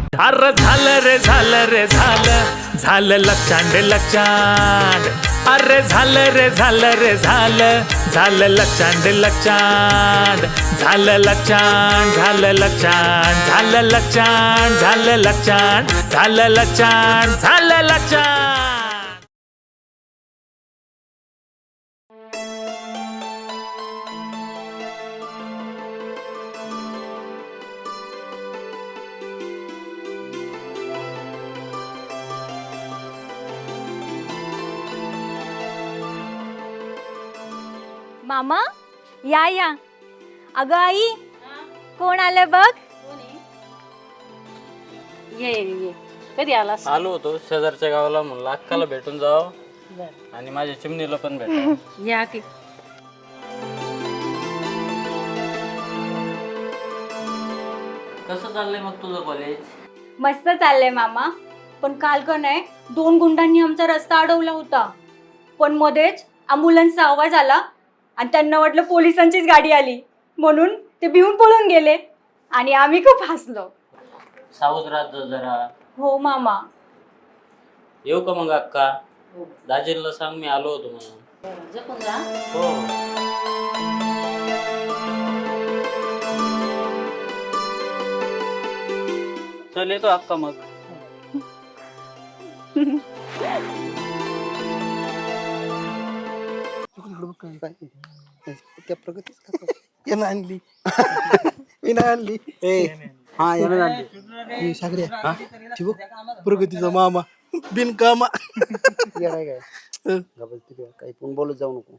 अरे झालं रे झालं रे झालं झालं लक्षांड लक्षांड. अरे झालं रे झालं रे झालं झालं लक्षांड लक्षांड. झालं लक्षांड झालं लक्षांड झालं लक्षांड झालं लक्षांड झालं लक्षांड झालं लक्षांड. मामा? या या. अगं आई कोण आलं बघ? ये ये कधी आलास? आलो होतो शेजारच्या गावाला म्हणलं अक्काला भेटून जावं. आणि माझ्या चिमणीला पण भेटावं. या की. कसं चाललंय मग तुझं कॉलेज मस्त चाललंय मामा. पण काल का नाही दोन गुंडांनी आमचा रस्ता अडवला होता. पण मध्येच अँब्युलन्सचा आवाज आला आणि त्यांना वाटलं पोलिसांचीच गाडी आली. म्हणून ते भिवून पळून गेले. आणि आम्ही खूप हसलो. सावध राहत जा जरा. हो मामा. येऊ का मग अक्का? दाजीला सांग मी आलो होतो म्हणून. जपून जा. हो. चल येतो अक्का मग. त्या प्रगतीच यानं आणली. यानं आणली. ए हा यानं आणली. मी सागरे ती बघ प्रगतीचा मामा. बिनकामा. येडाय काय? गबल तिथे काही पण बोलत जाऊ नको.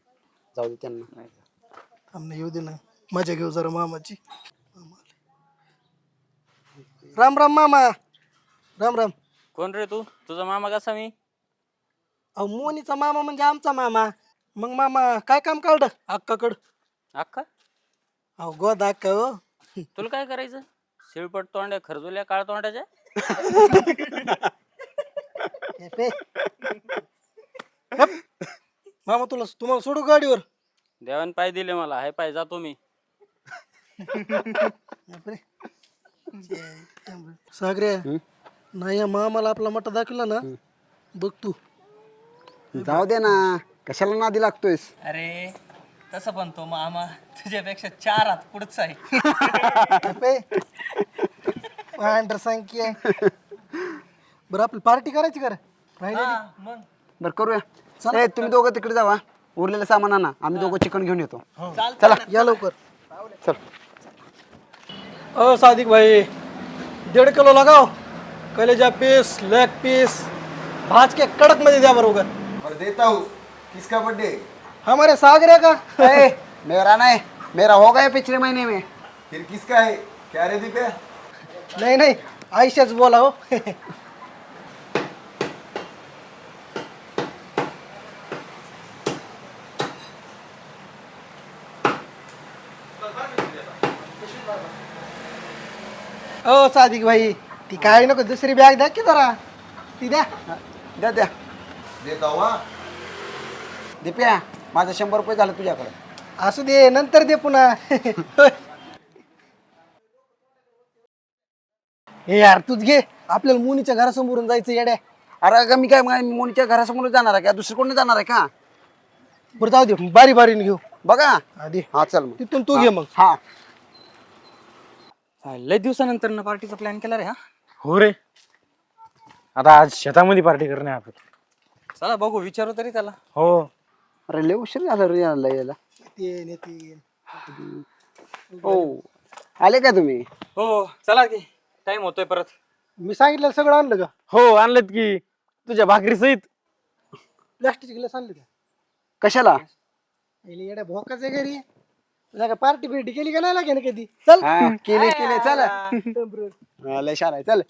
जाऊ दे त्यांना. आमना येऊ दे ना. मजा घेऊ जरा मामाची. राम राम मामा. राम राम. कोण रे तू? तुझा मामा कसा मी? अहो मोनीचा मामा म्हणजे आमचा मामा. मग मामा काय काम काढलं? अक्काकड. अक्का? अहो गोदा अक्का हो. तुला काय करायचं? शिळपट तोंड्या खरजुल्या काळ हे पे. हप. मामा तुला तुम्हाला सोडू गाडीवर? देवान पाय दिले मला हाय पाय जातो मी. बापरे. सागरे नाही या मामाला आपला मटा दाखवला ना बघ तू. जाऊ दे ना. कशाला नादी लागतोयस? अरे तसं पण तो मामा तुझ्यापेक्षा चार हात पुढचा आहे. पांढर संख्या बरं आपली पार्टी करायची कर हा, मग. बरं करूया. ए तुम्ही दोघं तिकडे जावा. उरलेलं सामान आणा. आम्ही दोघं चिकन घेऊन येतो. चला. या लवकर. चल. ओ सादिक भाई दीड किलो लगाओ कलेजा पीस लेग पीस. भाज के कड़कमध्ये द्या बरोबर. और देता हूँ. किसका बर्थडे हमारे सागरे का। ए, मेरा नहीं मेरा हो गया पिछले महीने में। फिर किसका है? क्या रे दीपे? नहीं नहीं आयशाच बोला हो। ओ सादिक भाई ती काय नको दुसरी बॅग द्या की जरा ती द्या द्या द्या देता हूँ हाँ। दिप्या माझं शंभर रुपये झालं तुझ्याकडे. असू दे नंतर दे पुन्हा. हे यार तूच घे. आपल्याला मुनीच्या घरासमोरून जायचं येड्या. अरे अगं मी काय मा- मोनीच्या घरासमोर जाणार आहे का? दुसरी कोणी जाणार आहे का? बरं जाऊ दे. बारी बारीने घेऊ. बघा. आधी हा चल मग. तिथून तू घे मग. हा. लय दिवसानंतर ना पार्टीचा प्लॅन केला रे हा? हो रे. आता आज शेतामध्ये पार्टी करणे आपण. चला बघू विचारू तरी त्याला. हो. अरे लय उशीर झाला रे यायला यायला येतीन येतीन हो आले का तुम्ही? हो चला की. टाइम होतोय परत. मी सांगितलं सगळं आणलं का? हो आणलेत की. तुझ्या भाकरी सहित. प्लास्टिक ग्लास आणले का? कशाला? पहिले येड्या भोकाच आहे घरी तुला का पार्टी बिर्टी केली का नाही लागे ना कधी? चल. हा, केले केले चल. हा, लय शार आहे चल.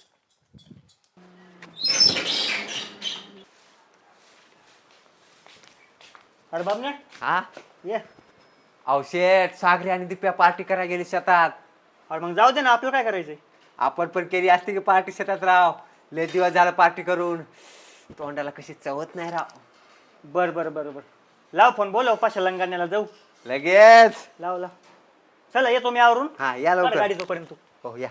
अरे बाबने. हा? ये. अवशेट सागरी आणि दिप्या पार्टी करायला गेली शेतात. अरे मग जाऊ दे ना आपलं काय करायचंय? आपण पण केली असती की पार्टी शेतात राव. लय दिवस झाला पार्टी करून. तोंडाला कशी चवत नाही राव. बर बर बर बर. लाव फोन बोलव पाशा लंगाण्याला जाऊ. लगेच. लाव लाव. चला येतो मी आवरून. हा या लवकर. गाडी तोपर्यंत हो या.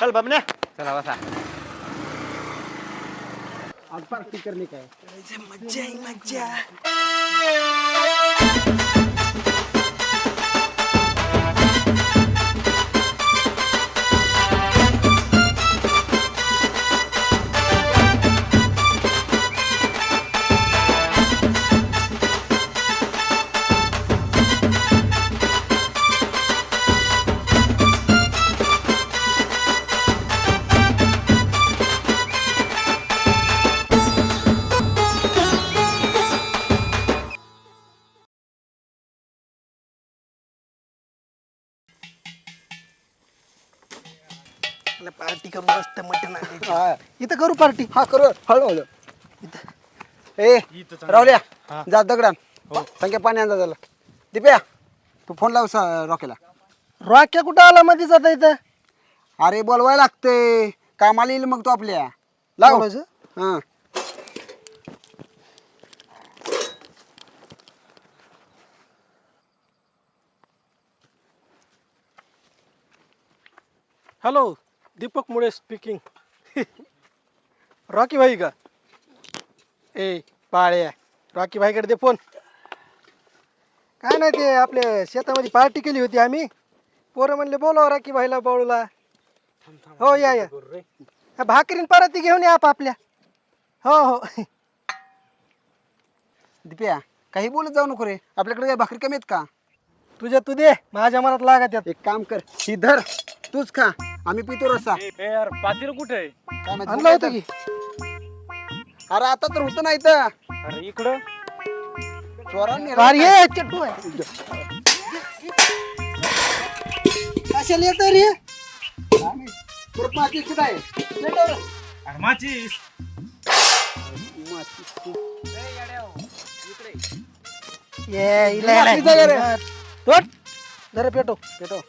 चल बाबण्या. चला बसा. आज पार्टी करणे काय? मज्जा आहे पार्टी करू? मस्त मटण हा. इथं करू पार्टी हा करू. हळूहळू ए राहुल्या जा दगडान. संख्या पाणी आणजा त्याला दिप्या तू फोन लाव सा- रॉकेला. रॉक्या कुठं आला मध्ये जाता इथं? अरे बोलवाय लागते कामाला येईल मग तो आपल्या. लाव. बोलवायचं? हा. हॅलो दीपक मुळे स्पीकिंग रॉकी भाई का? ए पाळ्या. रॉकी भाईकडे दे फोन काय नाही ते आपल्या शेतामध्ये पार्टी केली होती आम्ही. पोरं म्हणले बोलाव रॉकी भाईला बाळूला. हो या या. भाकरीन परत घेऊन या आपल्या हो हो. दिप्या काही बोलत जाऊ नको रे. आपल्याकडे काय भाकरी कमी आहेत का? तुझ्या तू दे. माझ्या मनात लागत एक काम कर ही धर. तूच खा. आम्ही पितो रस्सा. ए यार पातील कुठे आहे? काय माहिती आणलं होतं की? अरे आता तर होतं नाही तर अरे इकडं? चोरांनी अरे ये चट्टू आहे. कशाला येत रे? परत माती कुठं आहे? अरे माचीस. ये इला मातीचं आहे रे. तोट जरा पेटो पेटो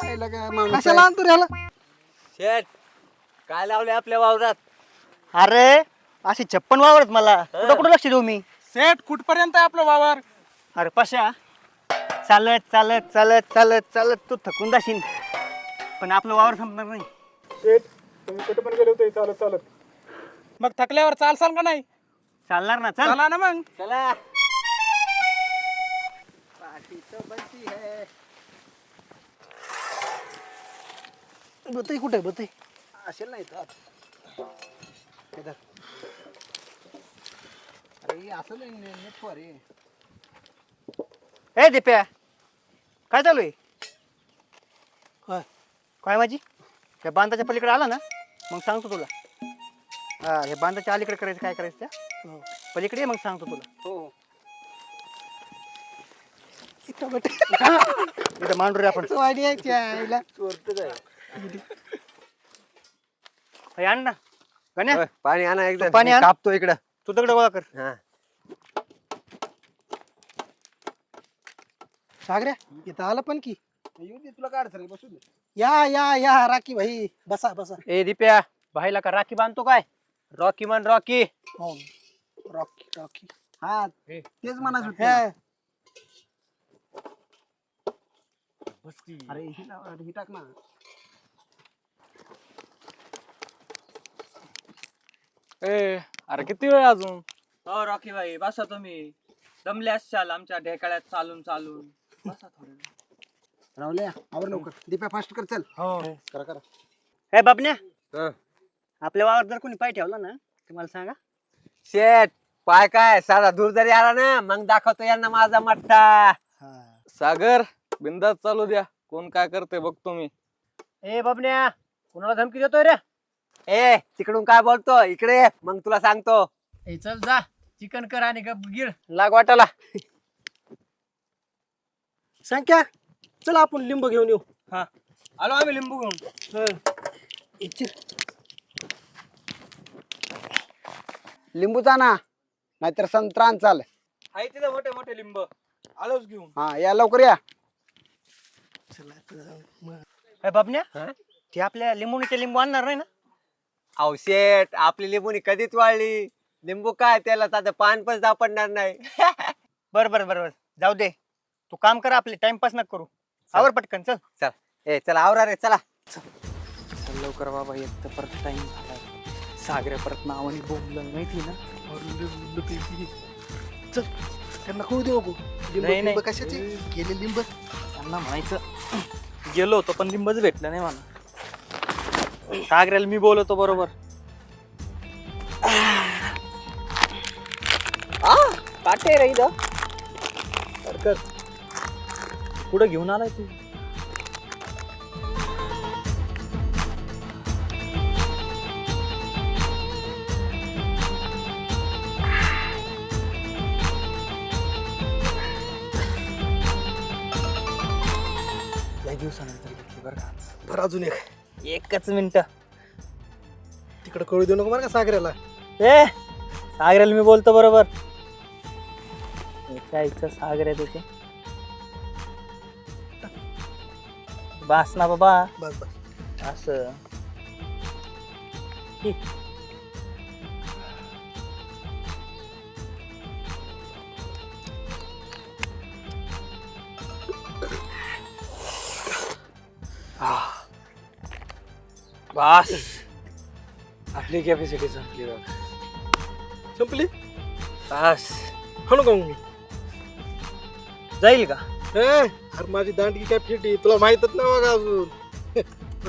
काय माणूस कशाला आहे. आणतो रे ह्याला शेट काय लावले आपल्या वावरात? अरे अशी छप्पन वावरत मला. कुठं कुठं लक्ष देऊ मी? सेट कुठपर्यंत आहे आपलं वावर? अरे पशा. चालत चालत चालत चालत चालत तू थकून जाशील. पण आपलं वावर संपणार नाही. सेट तुम्ही कुठे पण गेले होते चालत चालत. मग थकल्यावर चालसाल का नाही? चालणार ना चल. चला ना मग. चला. बतई कुठे बतई असेल नाही तर हे धर. अरे हे असं नाही रे ए दिप्या काय चालू आहे? काय काय माझी? त्या बांधाच्या पलीकडे आला ना मग सांगतो तुला. हा हे बांधाच्या अलीकडे करायचं काय करायचं त्या? हो. पलीकडे ये, मग सांगतो तुला. हो. इथं बट इथं मांडू रे आपण वाडी आहे त्या आईला. हे आण ना. गण्या. पाणी आणा एकदा. पाणी आण. कापतो इकडं. तू दगड गोळा कर. हा. सागऱ्या इथं आलं पण की. येऊ दे तुला काढ रे बसू दे. या या या राखी भाई. बसा बसा. ए दिप्या भाईला का राखी बांधतो काय? रॉकी मन रॉकी. हो रॉकी रॉकी. हा तेच म्हणायचं होतं हे. मला. अरे ही लाव, अरे ही टाक ना. ए अरे किती वेळ अजून? हो रॉकी भाई बसा तुम्ही. दमले असाल आमच्या ढेकळ्यात चालून चालून. बसा थोडं. राहुल्या आवर लवकर दीप्या फास्ट कर चल. हो. करा करा. हे बाबन्या हं. आपल्या वावर जर कोणी पाय ठेवला ना तुम्हाला सांगा. शेट पाय काय? साधा दूर जरी आला ना मग दाखवतो यांना माझा मठ्ठा. सागर बिंदास चालू द्या. कोण काय करते बघतो मी. ए बाबन्या कुणाला धमकी देतोय रे? ए तिकडून काय बोलतो इकडे ये, मग तुला सांगतो. ए चल जा. चिकन कर आणि गप गिळ. लाग वाटाला संख्या चला आपण लिंब घेऊन येऊ. आलो आम्ही लिंबू घेऊन. लिंबूचा ना नाहीतर संत्रान चाल. आहे तिथे मोठे मोठे लिंब. आलोच घेऊन. हा या लवकर या. हे बाबन्या ते आपल्या लिंबुणीचे लिंबू आणणार नाही ना? अहो शेट आपली लिंबूनी कधीच वाळली. लिंबू काय त्याला साधं पान पण सापडणार नाही. बरं बरं बरं बरं. जाऊ दे. तू काम कर आपले टाइमपास नका करू. आवर पटकन चल. चल. ए चला आवरा रे चला. लवकर बाबा एक तर परत टाइम झाला सागऱ्या परत नावाने बोललं माहिती ना? चल त्यांना कळू देऊ नको लिंब नाही, नाही. लिंब कशाचे? गेले लिंब. त्यांना म्हणायचं. गेलो होतो पण लिंबच भेटलं नाही मला. सागऱ्याला मी बोलवतो बरोबर. काटे रे इथं. कर, कर. कुठं घेऊन आलाय तू? लय दिवसानंतर घेतली बरं का. बरं अजून एक. एकच मिनिट. तिकडे कळू देऊ नको बरं का सागऱ्याला? ए सागरेला मी बोलतो बरोबर. इच्छा सागर आहे त्याचे बास ना बाबा. बस बस. असं. बास. आपली कॅपॅसिटी संपली बघ. संपली? बास. म्हणू का मग मी जाईल का? ए, अरे माझी दांडगी काय फिटी तुला माहितच नाही बघा अजून.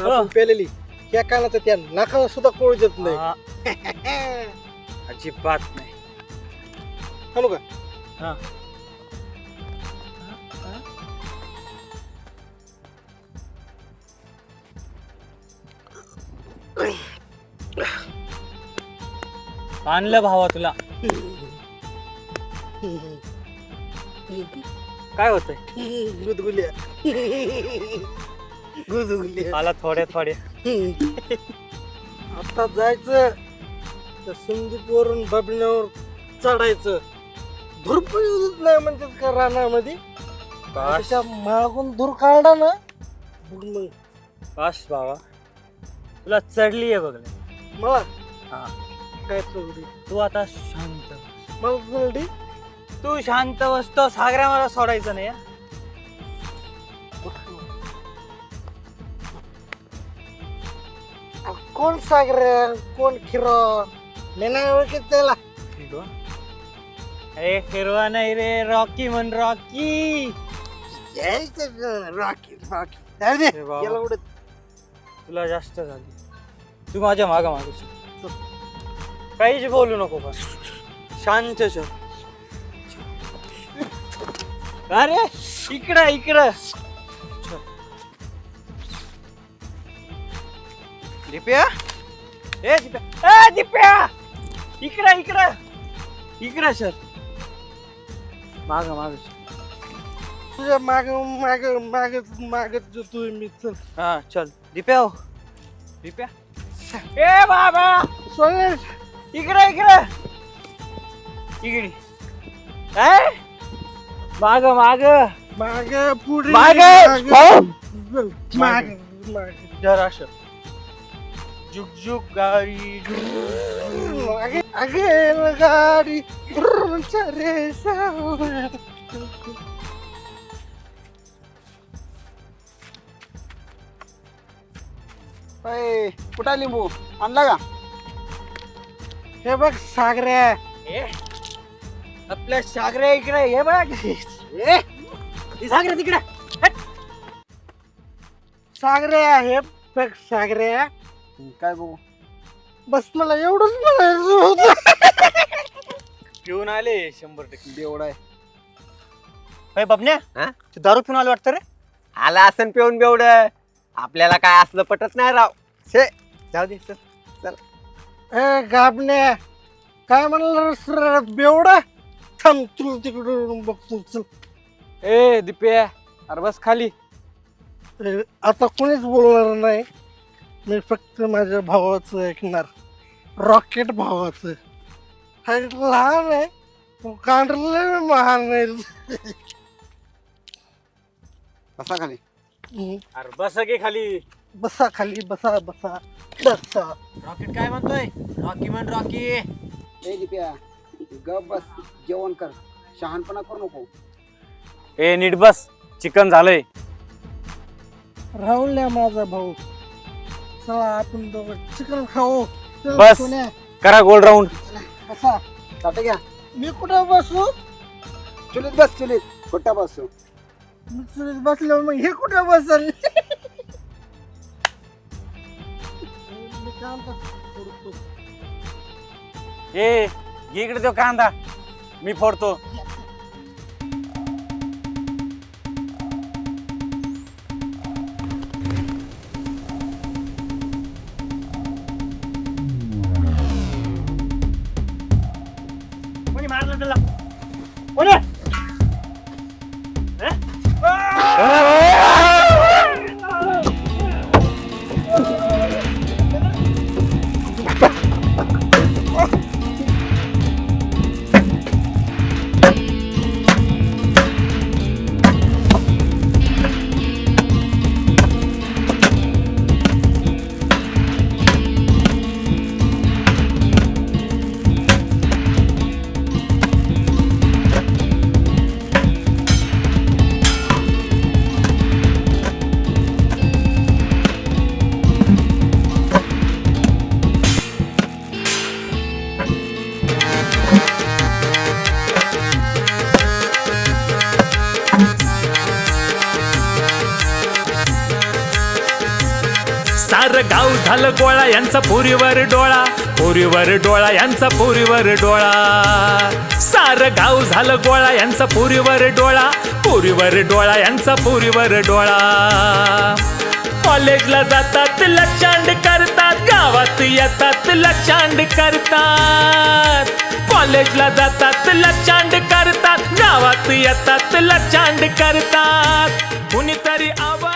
आपण पेलेली. या कानाचं त्या नाकाला सुद्धा कोळ देत नाही. हा. अजिबात नाही. म्हणू का हा. आणलं भावा तुला. काय होतंय? गुदगुल्या. गुदगुल्या. आला थोड्या थोड्या. आता जायचं त्या संदीप वरून बबण्यावर चढायचं. धूर पण येऊ देत नाही म्हणतात का रानामध्ये? त्याच्या मागून धूर काढला ना. मग मग. बस भावा. तुला चढली आहे बघ. मला? हा. काय चढली तू आता शांत. मला चढली तू शांत बसतो सागऱ्या मला सोडायचं नाही हा? कोण सागर कोण खिरो? मी नाही ओळखीत त्याला. अरे फिरवा नाही रे रॉकी म्हण रॉकी. Rocky Rocky. जाऊ दे, अरे बाबा. गेला उडत. तुला जास्त झाली. तू माझ्या मागा मागे चल. काहीच बोलू नको बस शांत चल. अरे इकडं इकडं. दिप्या? ए दिप्या. ए दिप्या! इकडं इकडं. इकडं सर माग माग तुझ्या माग माग माग मागत जातोय मी चल. हा चल. दिप्या हो. दिप्या? ए बाबा! सोनेल इकडे इकडे. इकडे. काय माग माग. माग पुढे माग. माग. माग जरा असं. जुग जुग गाडी. मागे आगे गाडी. रे. अय, कुठं लिंबू? आणला का? हे बघ ए, आपल्या सागरे इकडे हे बघ. ए, ती सागरे तिकडे. सागऱ्या हे बघ सागऱ्या काय बघू? बस मला एवढंच म्हणायचं होतं. घेऊन आले शंभर टक्के. बेवडा आहे. होय बापण्या हा? तू दारू पिऊन आलो वाटतं रे? आला असं पिऊन बेवड. आपल्याला काय असलं पटत नाही राव. शे जाऊ दे चल. ए गाबण्या काय म्हणलं बेवडा. थांब तुला तिकडून बघतो चल. ए दिप्या अरे बस खाली. ए, आता कोणीच बोलणार नाही. मी फक्त माझ्या भावाचं ऐकणार. रॉकेट भावाचं. हा लहान आहे. कांडलं महान आहे. बसा खाली. अरे बस की खाली. बसा खाली बसा बसा बसा. रॉकेट काय म्हणतोय? रॉकी म्हण रॉकी ए दिप्या गप बस जेवण कर. शहाणपणा करू नको. ए नीट बस. चिकन झालंय. राहुल्या माझा भाऊ. चला आपण दोघं चिकन खाऊ. चल, बस. सोन्या. करा गोल राऊंड. बसा. ताटे घ्या. मी कुठं बसू? चुलीत बस चुलीत. खोटा बसू. मी चुलीत बसलो मग हे कुठं बसल? कांदा फोडतो ए इकडे तो कांदा. मी फोडतो. सार गाव झालं गोळा यांचा पुरीवर डोळा. पुरीवर डोळा यांचा पुरीवर डोळा. सार गाव झालं गोळा यांचा पुरीवर डोळा. पुरीवर डोळा यांचा पुरीवर डोळा. कॉलेजला जातात लचांड करतात. गावात येतात लचांड करतात. कॉलेजला जातात लक्षांड करतात. गावात येतात लचांड करतात. कुणीतरी आव